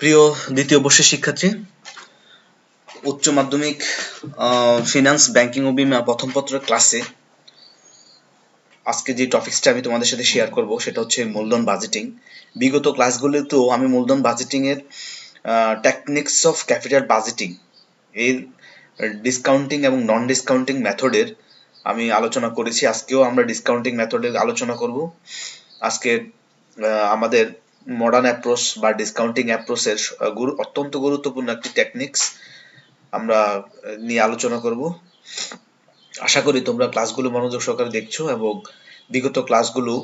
প্রিয় দ্বিতীয় বর্ষের শিক্ষার্থী, উচ্চ মাধ্যমিক ফিনান্স ব্যাংকিং ও বিমা প্রথম পত্রের ক্লাসে আজকে যে টপিকসটা আমি তোমাদের সাথে শেয়ার করব সেটা হচ্ছে মূলধন বাজেটিং বিগত ক্লাসগুলোতেও আমি মূলধন বাজেটিং এর টেকনিক্স অফ ক্যাপিটাল বাজেটিং এর ডিসকাউন্টিং এবং নন ডিসকাউন্টিং মেথডের আমি আলোচনা করেছি। আজকেও আমরা ডিসকাউন্টিং মেথডের আলোচনা করব। আজকে আমাদের মডার্ন অ্যাপ্রোচ বা ডিসকাউন্টিং অ্যাপ্রোচের অত্যন্ত গুরুত্বপূর্ণ একটি টেকনিক্স আমরা নিয়ে আলোচনা করব। আশা করি তোমরা ক্লাসগুলো মনোযোগ সহকারে দেখছ এবং বিগত ক্লাসগুলো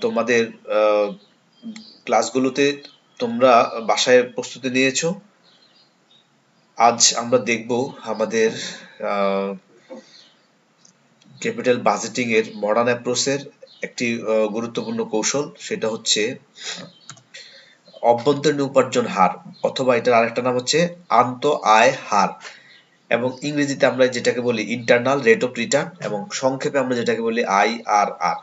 তোমাদের ক্লাসগুলোতে তোমরা বাসায় প্রস্তুতি নিয়েছো। আজ আমরা দেখব আমাদের ক্যাপিটাল বাজেটিং এর মডার্ন অ্যাপ্রোচের একটি গুরুত্বপূর্ণ কৌশল, সেটা হচ্ছে অভ্যন্তরীণ উপার্জন হার, অথবা এটার আরেকটা নাম হচ্ছে আন্ত আয় হার। এবং ইংরেজিতে আমরা যেটাকে বলি ইন্টারনাল রেট অফ রিটার্ন এবং সংক্ষেপে আমরা যেটাকে বলি আই আর আর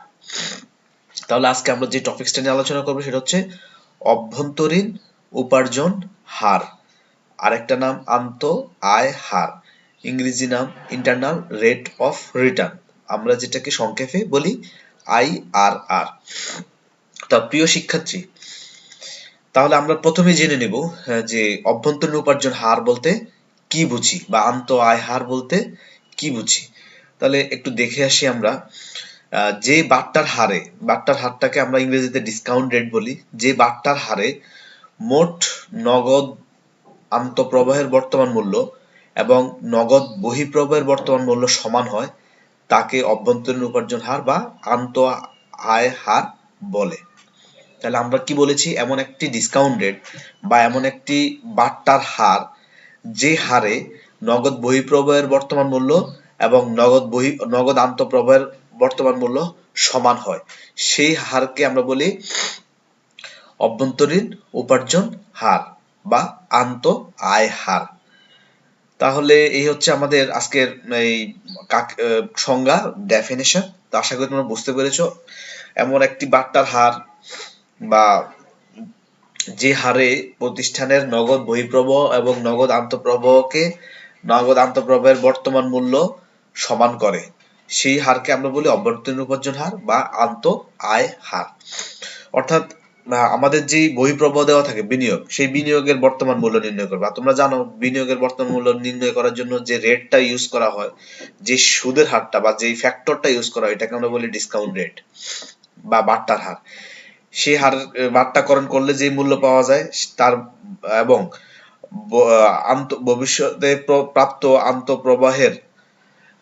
তাহলে আজকে আমরা যে টপিকসটা নিয়ে আলোচনা করব, সেটা হচ্ছে অভ্যন্তরীণ উপার্জন হার। আরেকটা নাম আন্ত আয় হার, ইংরেজি নাম ইন্টারনাল রেট অফ রিটার্ন আমরা যেটাকে সংক্ষেপে বলি আই আর আর তা প্রিয় শিক্ষার্থী, তাহলে আমরা প্রথমে জেনে নেব যে অভ্যন্তরীণ উপার্জন হার বলতে কি বুঝি বা আন্ত আয় হার বলতে কি বুঝি। তাহলে একটু দেখে আসি আমরা যে বাট্টার হারে, বাট্টার হারটাকে আমরা ইংরেজিতে ডিসকাউন্ট রেট বলি, যে বাট্টার হারে মোট নগদ আন্তঃপ্রবাহের বর্তমান মূল্য এবং নগদ বহিঃপ্রবাহের বর্তমান মূল্য সমান হয় তাকে অভ্যন্তরীণ উপার্জন হার বা আন্ত আয় হার বলে। তাহলে আমরা কি বলেছি? এমন একটি ডিসকাউন্ট রেট বা এমন একটি বাট্টার হার যে হারে নগদ বহিঃপ্রবাহের বর্তমান মূল্য এবং নগদ বহি, নগদ আন্তঃপ্রবাহের বর্তমান মূল্য সমান হয়। সেই হারকে আমরা বলি অভ্যন্তরীণ উপার্জন হার বা আন্ত আয় হার। তাহলে এই হচ্ছে আমাদের আজকের এই সংজ্ঞা ডেফিনেশন তো আশা করি তোমরা বুঝতে পেরেছ। এমন একটি বাট্টার হার বা যে হারে প্রতিষ্ঠানের নগদ বহিঃপ্রবাহ এবং নগদ আন্তঃপ্রবাহকে নগদ আন্তঃপ্রবাহের বর্তমান মূল্য সমান করে। সেই হারকে আমরা বলি অভ্যন্তরীণ উপার্জন হার বা আন্ত আয় হার। অর্থাৎ আমাদের যে বহিঃপ্রবাহ দেওয়া থাকে, বিনিয়োগ, সেই বিনিয়োগের বর্তমান মূল্য নির্ণয় করবে। তোমরা জানো, বিনিয়োগের বর্তমান মূল্য নির্ণয় করার জন্য যে রেটটা ইউজ করা হয়, যে সুদের হারটা বা যে ফ্যাক্টরটা ইউজ করা হয়, এটাকে আমরা বলি ডিসকাউন্ট রেট বা বাট্টার হার। সেই হার, বাট্টাকরণ করলে যে মূল্য পাওয়া যায়, তার, এবং ভবিষ্যতে প্র- প্রাপ্ত আন্তঃপ্রবাহের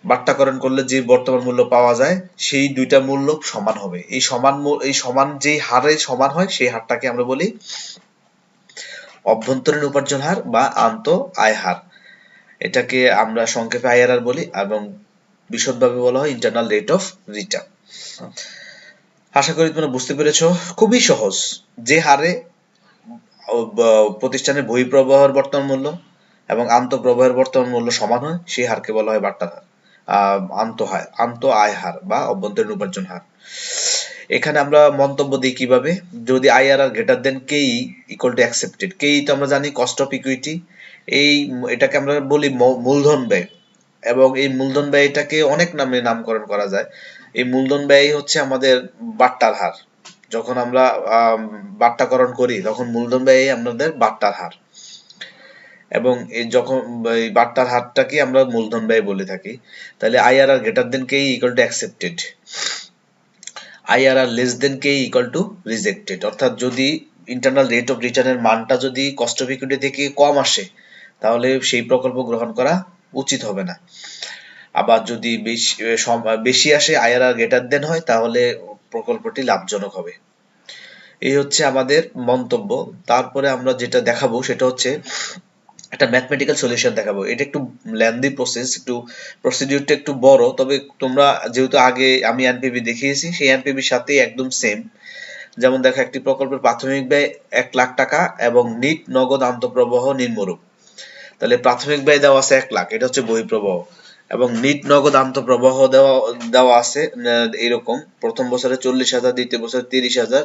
বাট্টাকরণ করলে যে বর্তমান মূল্য পাওয়া যায়, সেই দুইটা মূল্য সমান হবে। এই সমান এই সমান যেই হারে সমান হয়, সেই হারটাকে আমরা বলি অভ্যন্তরীণ উপার্জন হার বা আন্ত আয় হার। এটাকে আমরা সংক্ষেপে আইআরআর বলি এবং বিশদভাবে বলা হয় ইন্টারনাল রেট অফ রিটার্ন আশা করি তোমরা বুঝতে পেরেছ, খুবই সহজ। যে হারে প্রতিষ্ঠানের বহিঃপ্রবাহের বর্তমান মূল্য এবং আন্তঃপ্রবাহের বর্তমান মূল্য সমান হয়, সেই হারকে বলা হয় বাট্টার হার আহ, আন্ত আয় হার বা অভ্যন্তরীণ উপার্জন হার। এখানে আমরা মন্তব্য দিই কীভাবে? যদি আইআরআর গ্রেটার দেন কেই ইকুয়াল টু অ্যাকসেপ্টেড কেই তো আমরা জানি কস্ট অফ ইকুইটি এই এটাকে আমরা বলি মূলধন ব্যয়। এবং এই মূলধন ব্যয়টাকে অনেক নামে নামকরণ করা যায়। এই মূলধন ব্যয় হচ্ছে আমাদের বাট্টার হার। যখন আমরা আম, বাট্টাকরণ করি তখন মূলধন ব্যয় আমাদের বাট্টার হার। এবং যখন এই বাট্টার হারটাকে আমরা মূলধন ব্যয় বলে থাকি, তাহলে IRR greater than K equal to accepted IRR less than K equal to rejected অর্থাৎ যদি ইন্টারনাল রেট অফ রিটার্নের মানটা যদি কস্ট অফ ইকুইটি থেকে কম আসে, তাহলে সেই প্রকল্প গ্রহণ করা উচিত হবে না। আবার যদি বেশি বেশি আসে আইআরআর গ্রেটার দেন হয়, তাহলে প্রকল্পটি লাভজনক হবে। এই হচ্ছে আমাদের মন্তব্য। তারপরে আমরা যেটা দেখাবো, সেটা হচ্ছে একটা ম্যাথমেটিক্যাল সলিউশন দেখাবো। এটা একটু লেন্দি প্রসেস একটু প্রসিডিউরটা একটু বড়, তবে তোমরা যেহেতু আগে আমি এনপিবি দেখিয়েছি, সেই এনপিবির সাথে একদম সেম যেমন দেখো, একটি প্রকল্পের প্রাথমিক ব্যয় এক লাখ টাকা এবং নিট, নগদ, আন্তঃপ্রবাহ, নিম্নরূপ। তাহলে প্রাথমিক ব্যয় দেওয়া আছে এক লাখ, এটা হচ্ছে বহিঃপ্রবাহ। এবং নিট, নগদ, আন্তঃপ্রবাহ দেওয়া দেওয়া আছে এরকম। প্রথম বছরে চল্লিশ হাজার, দ্বিতীয় বছরে তিরিশ হাজার,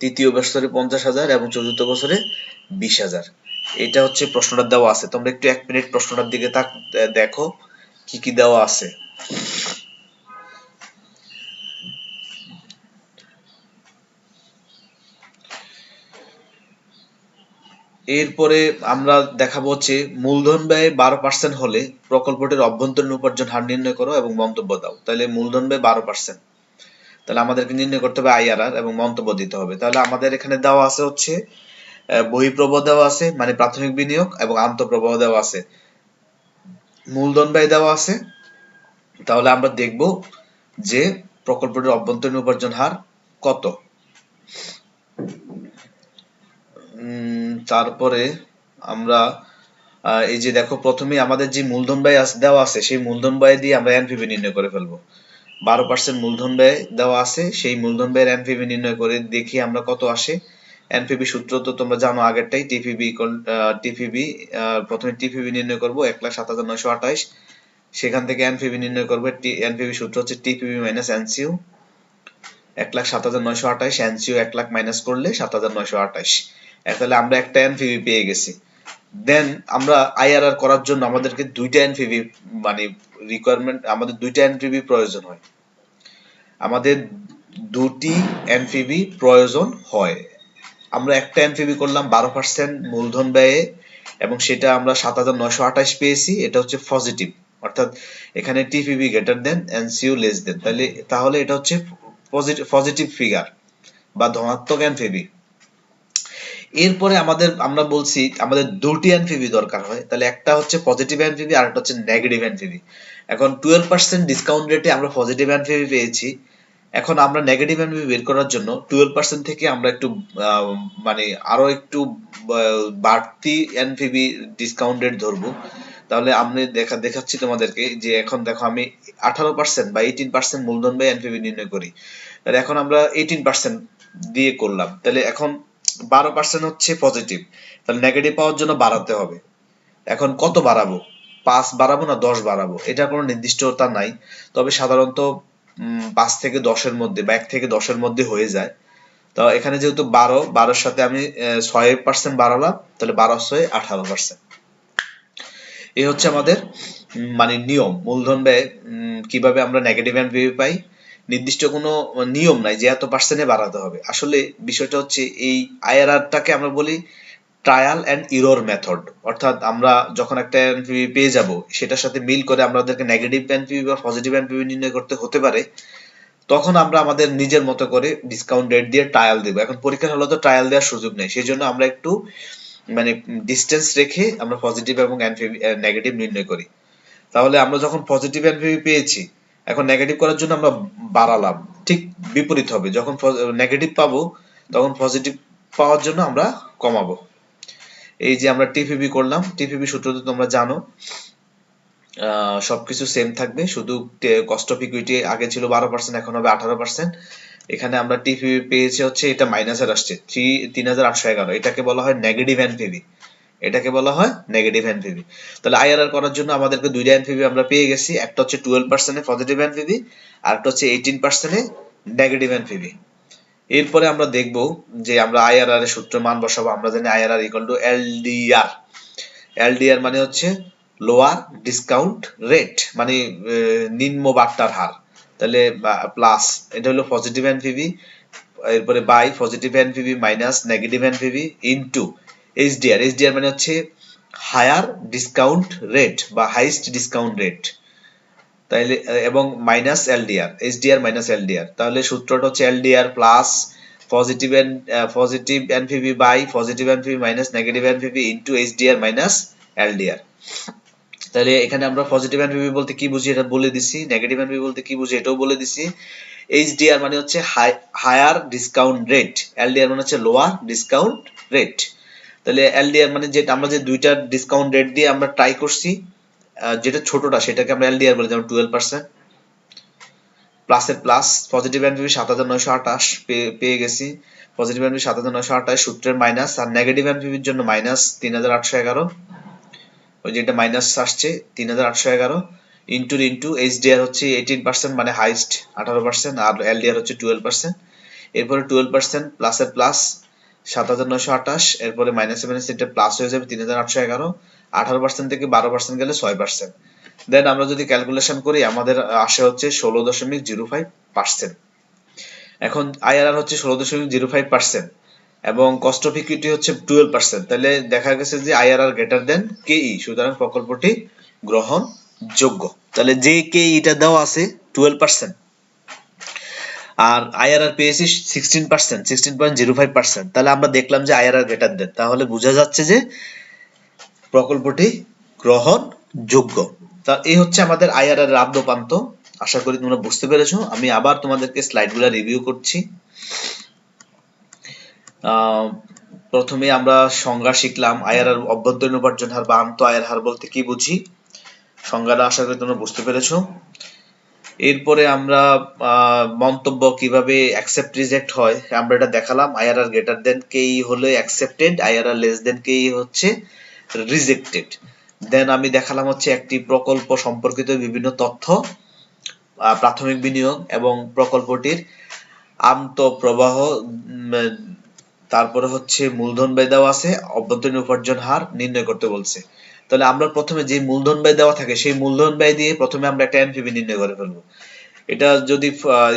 তৃতীয় বছরে পঞ্চাশ হাজার এবং চতুর্থ বছরে বিশ হাজার। এটা হচ্ছে প্রশ্নটা দেওয়া আছে। তোমরা একটু এক মিনিট প্রশ্নটার দিকে তাক দেখো কি কি দেওয়া আছে। এরপরে আমরা দেখাবো হচ্ছে মূলধন ব্যয় বারো পার্সেন্ট হলে প্রকল্পটির অভ্যন্তরীণ উপার্জন হার নির্ণয় করো এবং মন্তব্য দাও। তাহলে মূলধন ব্যয় বারো পার্সেন্ট তাহলে আমাদেরকে নির্ণয় করতে হবে আইআরআর এবং মন্তব্য দিতে হবে। তাহলে আমাদের এখানে দেওয়া আছে হচ্ছে বহিঃপ্রবাহ দেওয়া আছে মানে প্রাথমিক বিনিয়োগ এবং আন্তঃপ্রবাহ দেওয়া আছে। মূলধন ব্যয় দেওয়া আছে। তাহলে আমরা দেখব যে প্রকল্পটির অভ্যন্তরীণ উপার্জন হার কত। তারপরে আমরা এই যে দেখো, প্রথমে আমাদের যে মূলধন ব্যয় দেওয়া আছে, সেই মূলধন ব্যয় দিয়ে আমরা এনপিভি নির্ণয় করে ফেলব। বারো পার্সেন্ট মূলধন ব্যয় দেওয়া আছে, সেই মূলধন ব্যয়ের এনপিভি নির্ণয় করে দেখি আমরা কত আসে। এনপিভি সূত্র তো তোমরা জানো আগেরটাই, টিপিবি টিপিবি প্রথমে টিপিবি নির্ণয় করব, এক লাখ সাত হাজার নয়শো আঠাইশ। সেখান থেকে এনপিভি নির্ণয় করব এনপিভি সূত্র হচ্ছে টিপিবি মাইনাস এনসিউ। এক লাখ সাত হাজার নয়শো আঠাইশ, এনসিউ এক লাখ মাইনাস করলে সাত হাজার নয়শো আঠাইশ। তাহলে আমরা একটা এনপিভি পেয়ে গেছি। দেন আমরা আইআরআর করার জন্য আমাদেরকে দুইটা এনপিভি মানে রিকোয়ারমেন্ট আমাদের দুইটা এনপিভি প্রয়োজন হয়। আমাদের দুটি এনপিভি প্রয়োজন হয়। আমরা একটা এনপিভি করলাম বারো পার্সেন্ট মূলধন ব্যয়ে, এবং সেটা আমরা সাত হাজার নয়শো আঠাশ পেয়েছি। এটা হচ্ছে পজিটিভ অর্থাৎ এখানে TPB greater than NCU less than তাহলে তাহলে এটা হচ্ছে পজিটিভ ফিগার বা ধনাত্মক এনপিভি এরপরে আমাদের, আমরা বলছি, আমাদের দুটি এনপিভি দরকার হয়। তাহলে একটা হচ্ছে পজিটিভ এনপিভি আর একটা হচ্ছে নেগেটিভ এনপিভি এখন টুয়েলভ পার্সেন্ট ডিসকাউন্ট রেটে আমরা পজিটিভ এনপিভি পেয়েছি। এখন আমরা নেগেটিভ এনপিভি বের করার জন্য টুয়েলভ পার্সেন্ট থেকে আমরা একটু মানে আরও একটু বাড়তি এনপিভি ডিসকাউন্ট রেট ধরবো। তাহলে আমি দেখা, দেখাচ্ছি তোমাদেরকে যে এখন দেখো আমি আঠারো পার্সেন্ট বা এইটিন পার্সেন্ট মূলধন বা এনপিভি নির্ণয় করি। তাহলে এখন আমরা এইটিন পার্সেন্ট দিয়ে করলাম। তাহলে এখন বারো পার্সেন্ট হচ্ছে পজিটিভ তাহলে নেগেটিভ পাওয়ার জন্য বাড়াতে হবে। এখন কত বাড়াবো? পাঁচ বাড়াবো না দশ বাড়াবো? এটা কোনো নির্দিষ্টতা নাই। তবে সাধারণত পাঁচ থেকে দশের মধ্যে বা এক থেকে দশের মধ্যে হয়ে যায়। তো এখানে যেহেতু বারো, বারোর সাথে আমি ছয় পার্সেন্ট বাড়ালাম, তাহলে বারো, ছয়, আঠারো পার্সেন্ট এই হচ্ছে আমাদের মানে নিয়ম, মূলধন ব্যয় কীভাবে আমরা নেগেটিভ এনপিভি পাই। নির্দিষ্ট কোনো নিয়ম নাই যে এত পার্সেন্টে বাড়াতে হবে। আসলে বিষয়টা হচ্ছে এই আইআরআরটাকে আমরা বলি ট্রায়াল অ্যান্ড ইরোর মেথড অর্থাৎ আমরা যখন একটা এনপিভি পেয়ে যাব, সেটার সাথে মিল করে আমাদেরকে নেগেটিভ এনপিভি বা পজিটিভ এনপিভি নির্ণয় করতে হতে পারে, তখন আমরা আমাদের নিজের মতো করে ডিসকাউন্ট রেট দিয়ে ট্রায়াল দেবো। এখন পরীক্ষার হলে তো ট্রায়াল দেওয়ার সুযোগ নেই সেই জন্য আমরা একটু মানে ডিস্টেন্স রেখে আমরা পজিটিভ এবং নেগেটিভ নির্ণয় করি। তাহলে আমরা যখন পজিটিভ এনপিভি পেয়েছি, এখন নেগেটিভ করার জন্য আমরা বাড়ালাম, ঠিক বিপরীত হবে। যখন নেগেটিভ পাবো, তখন পজিটিভ পাওয়ার জন্য আমরা কমাবো। এই যে আমরা টিপিবি করলাম টিপিবি সূত্র তো তোমরা জানো। সবকিছু সেম থাকবে, শুধু কস্ট অফ ইকুইটি আগে ছিল বারো পার্সেন্ট এখন হবে আঠারো পার্সেন্ট এখানে আমরা টিপিবি পেয়েছি হচ্ছে, এটা মাইনাসের আসছে থ্রি তিন হাজার আটশো এগারো। এটাকে বলা হয় নেগেটিভ এনপিভি এটাকে বলা হয় নেগেটিভ এনপিভি তাহলে আইআরআর করার জন্য আমাদেরকে দুইটা এনপিভি আমরা পেয়ে গেছি, একটা হচ্ছে টুয়েলভ পার্সেন্টে পজিটিভ এনপিভি আর একটা হচ্ছে এইটিন পার্সেন্টে নেগেটিভ এনপিভি এরপরে আমরা দেখব যে আমরা আইআরআর এর সূত্র মান বসাবো। আমরা জানি IRR equal to LDR LDR মানে হচ্ছে লোয়ার ডিসকাউন্ট রেট মানে নিম্ন বাট্টার হার। তাহলে প্লাস এটা হলো পজিটিভ এনপিভি এরপরে by positive NPV minus negative NPV into HDR HDR মানে হচ্ছে হায়ার ডিসকাউন্ট রেট বা হাইস্ট ডিসকাউন্ট রেট তাইলে এবং minus LDR HDR minus LDR তাহলে সূত্রটা হচ্ছে LDR plus positive N positive NPV by positive NPV minus negative NPV into HDR minus LDR তাহলে এখানে আমরা পজিটিভ এনপিভি বলতে কি বুঝি এটা বলে দিছি নেগেটিভ এনপিভি বলতে কি বুঝি এটাও বলে দিছি। এইচডিআর মানে হচ্ছে হায়ার ডিসকাউন্ট রেট এলডিআর মানে হচ্ছে লোয়ার ডিসকাউন্ট রেট তাহলে এলডিআর মানে যেটা আমরা যে দুইটা ডিসকাউন্ট রেট দিয়ে আমরা ট্রাই করছি যেটা ছোটটা, সেটাকে আমরা এলডিআর বলি, যেমন টুয়েলভ পার্সেন্ট প্লাসের প্লাস পজিটিভ এনপিভি সাত হাজার নয়শো আঠাশ, পেয়ে গেছি। পজিটিভ এনপিভি সাত হাজার নয়শো আঠাশ, সূত্রের মাইনাস আর নেগেটিভ এনপিভির জন্য মাইনাস তিন হাজার আটশো এগারো। ওই যেটা মাইনাস আসছে, তিন হাজার আটশো এগারো। ইন্টু ইন্টু এইচডিআর হচ্ছে এইটিন পার্সেন্ট মানে হাইস্ট আঠারো পার্সেন্ট আর এলডিআর হচ্ছে টুয়েলভ পার্সেন্ট এরপরে টুয়েলভ পার্সেন্ট প্লাসের প্লাস সাত হাজার নয়শো আঠাশ, এরপরে মাইনাসে মাইনাস এটা প্লাস হয়ে যাবে তিন হাজার আটশো এগারো, আঠারো পার্সেন্ট থেকে বারো পার্সেন্ট গেলে ছয় পার্সেন্ট দেন আমরা যদি ক্যালকুলেশন করি, আমাদের আসে হচ্ছে ষোলো দশমিক জিরো ফাইভ পার্সেন্ট এখন আইআরআর হচ্ছে ষোলো দশমিক জিরো ফাইভ পার্সেন্ট এবং কস্ট অফ ইকুইটি হচ্ছে টুয়েলভ পার্সেন্ট তাহলে দেখা গেছে যে আইআরআর গ্রেটার দেন কেই সুতরাং প্রকল্পটি গ্রহণ যোগ্য তাহলে যে কে এটা দেওয়া আছে টুয়েলভ পার্সেন্ট আর আইআরআর পেয়েছি sixteen percent sixteen point zero five percent তাহলে আমরা দেখলাম যে আইআরআর গ্রেটার দেন তাহলে বোঝা যাচ্ছে যে প্রকল্পটি গ্রহণ যোগ্য। তা এই হচ্ছে আমাদের আইআরআর আদ্যপান্ত। আশা করি তোমরা বুঝতে পেরেছ। আমি আবার তোমাদেরকে স্লাইডগুলো রিভিউ করছি। প্রথমে আমরা সংজ্ঞা শিখলাম আইআরআর অভ্যন্তরীণ উপার্জন হার বা আন্ত আয়ের হার বলতে কি বুঝি? সংজ্ঞাটা আশা করি তোমরা বুঝতে পেরেছ। এরপরে আমরা মন্তব্য কীভাবে অ্যাকসেপ্ট রিজেক্ট হয়, আমরা এটা দেখালাম। আইআরআর গ্রেটার দেন কেই হলে অ্যাকসেপ্টেড আইআরআর লেস দেন কেই হচ্ছে রিজেক্টেড দেন আমি দেখালাম হচ্ছে একটি প্রকল্প সম্পর্কিত বিভিন্ন তথ্য প্রাথমিক বিনিয়োগ এবং প্রকল্পটির আন্তঃপ্রবাহ তারপরে হচ্ছে মূলধন ব্যয় দেওয়া আছে, অভ্যন্তরীণ উপার্জন হার নির্ণয় করতে বলছে। তাহলে আমরা প্রথমে যে মূলধন ব্যয় দেওয়া থাকে, সেই মূলধন ব্যয় দিয়ে প্রথমে আমরা একটা এনপিভি নির্ণয় করে ফেলব। এটা যদি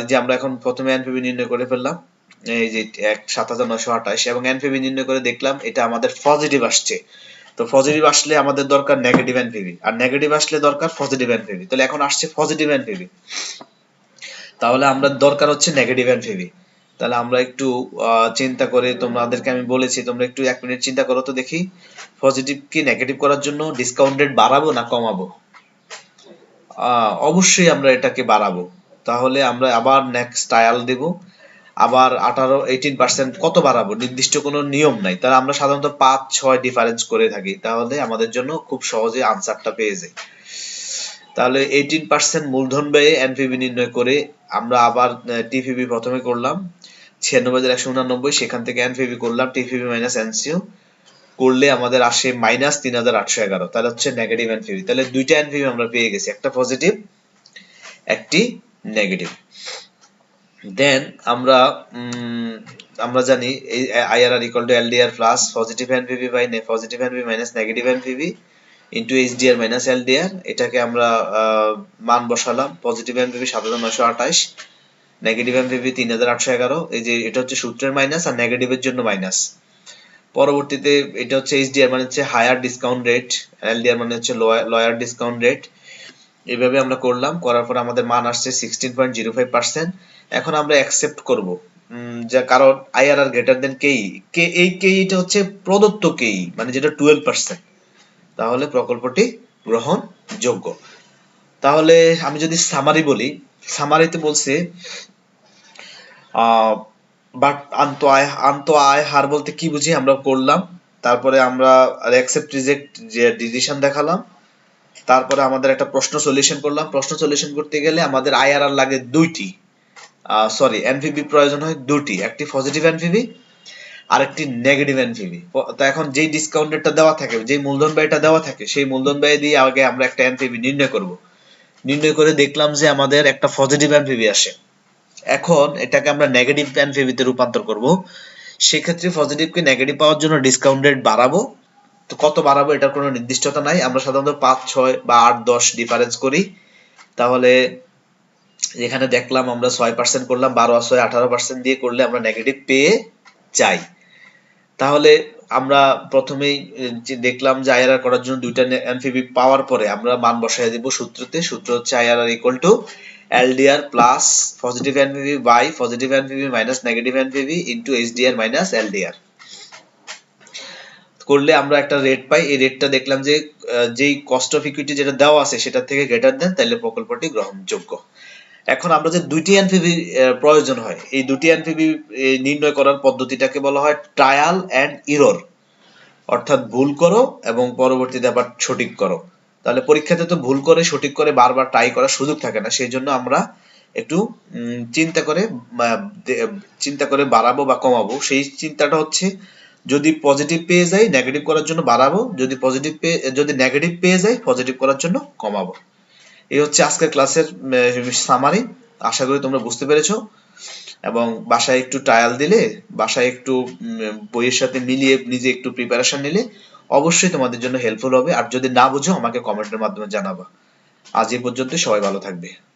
যে আমরা এখন প্রথমে এনপিভি নির্ণয় করে ফেললাম, এই যে এক সাত হাজার নয়শো আঠাশ, এবং এনপিভি নির্ণয় করে দেখলাম এটা আমাদের পজিটিভ আসছে। তো পজিটিভ আসলে আমাদের দরকার নেগেটিভ এনপিভি আর নেগেটিভ আসলে দরকার পজিটিভ এনপিভি তাহলে এখন আসছে পজিটিভ এনপিভি তাহলে আমরা দরকার হচ্ছে নেগেটিভ এনপিভি তাহলে আমরা একটু চিন্তা করে তোমাদেরকে আমি বলেছি, তোমরা একটু এক মিনিট চিন্তা করো তো দেখি পজিটিভ কি নেগেটিভ করার জন্য ডিসকাউন্ট রেট বাড়াবো না কমাবো? অবশ্যই আমরা এটাকে বাড়াবো। তাহলে আমরা আবার নেক্সট ট্রায়াল দেব। আবার আঠারো এইটিন পার্সেন্ট কত বাড়াবো? নির্দিষ্ট কোনো নিয়ম নাই। তাহলে আমরা সাধারণত পাঁচ, ছয় ডিফারেন্স করে থাকি। তাহলে আমাদের জন্য খুব সহজে আনসারটা পেয়ে যাই। তাহলে এইটিন পার্সেন্ট মূলধন ব্যয়ে এনপিভি নির্ণয় করে আমরা আবার টিপিবি প্রথমে করলাম। ছিয়ানব্বই হাজার একশো উনানব্বই, সেখান থেকে এনপিভি করলাম টিপিবি মাইনাস এনসিও করলে আমাদের আসে মাইনাস তিন হাজার আটশো এগারো, তাহলে হচ্ছে নেগেটিভ এনপিভি তাহলে দুইটা এনপিভি আমরা পেয়ে গেছি, একটা পজিটিভ একটি নেগেটিভ দেন আমরা আমরা জানি এই IRR equal to LDR plus positive NPV by positive NPV minus negative NPV into HDR minus LDR এটাকে আমরা মান বসালাম পজিটিভ এনপিভি সাত হাজার নয়শো আঠাশ নেগেটিভ এমপিভি তিন হাজার আটশো এগারো, এই যে এটা হচ্ছে সূত্রের মাইনাস আর নেগেটিভের জন্য মাইনাস পরবর্তীতে এটা হচ্ছে এইচডিআর মানে হচ্ছে হায়ার ডিসকাউন্ট রেট এলডিআর মানে হচ্ছে লয়ার ডিসকাউন্ট রেট এইভাবে আমরা করলাম, করার পর আমাদের মান আসছে sixteen point zero five percent এখন আমরা অ্যাকসেপ্ট করব। যা কারণ আইআরআর গ্রেটার দেন কেই কে এই কেইটা হচ্ছে প্রদত্ত কেই মানে যেটা টুয়েলভ পার্সেন্ট তাহলে প্রকল্পটি গ্রহণযোগ্য। তাহলে আমি যদি সামারি বলি সামারিতে বলছে বাট আন্ত আয় আন্ত আয় হার বলতে কি বুঝি আমরা করলাম, তারপরে আমরা অ্যাকসেপ্ট রিজেক্ট যে ডিসিশন দেখালাম, তারপরে আমাদের একটা প্রশ্ন সলিউশন করলাম। প্রশ্ন সলিউশন করতে গেলে আমাদের আইআরআর লাগে দুইটি। সরি এনভিবি প্রয়োজন হয় দুটি, একটি পজিটিভ এনভিবি আর একটি নেগেটিভ এনভিবি তো এখন যেই ডিসকাউন্ট রেটটা দেওয়া থাকে, যেই মূলধন ব্যয়টা দেওয়া থাকে, সেই মূলধন ব্যয় দিয়ে আগে আমরা একটা এনভিবি নির্ণয় করব। নির্ণয় করে দেখলাম যে আমাদের একটা পজিটিভ এনভিবি আসে। এখন এটাকে আমরা নেগেটিভ এনভিবিতে রূপান্তর করব। সেক্ষেত্রে পজিটিভকে নেগেটিভ পাওয়ার জন্য ডিসকাউন্ট রেট বাড়াবো। তো কত বাড়াবো এটার কোনো নির্দিষ্টতা নাই। আমরা সাধারণত পাঁচ, ছয় বা আট, দশ ডিফারেন্স করি। তাহলে এখানে দেখলাম আমরা ছয় পার্সেন্ট করলাম, বারো ছয় আঠারো পার্সেন্ট দিয়ে করলে আমরা নেগেটিভ পেয়ে যাই। তাহলে আমরা প্রথমেই দেখলাম যে আইআরআর করার জন্য দুইটা এনপিবি পাওয়ার পরে আমরা মান বসাই দিব সূত্রতে। সূত্র হচ্ছে IRR equal to LDR plus positive NPV by positive NPV minus negative NPV into HDR minus LDR করলে আমরা একটা রেট পাই। এই রেটটা দেখলাম যে যেই কস্ট অফ ইকুইটি যেটা দেওয়া আছে, সেটা থেকে গ্রেটার দেন তাহলে প্রকল্পটি গ্রহণযোগ্য। এখন আমরা যে দুইটি এনপিভি প্রয়োজন হয়, এই দুটি এনপিভি নির্ণয় করার পদ্ধতিটাকে বলা হয় ট্রায়াল অ্যান্ড ইরর অর্থাৎ ভুল করো এবং পরবর্তীতে আবার সঠিক করো। তাহলে পরীক্ষাতে তো ভুল করে, সঠিক করে বারবার ট্রাই করার সুযোগ থাকে না। সেই জন্য আমরা একটু চিন্তা করে চিন্তা করে বাড়াবো বা কমাবো। সেই চিন্তাটা হচ্ছে, যদি পজিটিভ পেয়ে যাই নেগেটিভ করার জন্য বাড়াবো। যদি পজিটিভ পেয়ে, যদি নেগেটিভ পেয়ে যাই পজিটিভ করার জন্য কমাবো। এই হচ্ছে আজকের ক্লাসের সামারি আশা করি তোমরা বুঝতে পেরেছ। এবং বাসায় একটু ট্রায়াল দিলে, বাসায় একটু বইয়ের সাথে মিলিয়ে, নিজে একটু প্রিপারেশন নিলে অবশ্যই তোমাদের জন্য হেল্পফুল হবে। আর যদি না বুঝো, আমাকে কমেন্টের মাধ্যমে জানাবা। আজ এই পর্যন্ত সবাই ভালো থাকবে।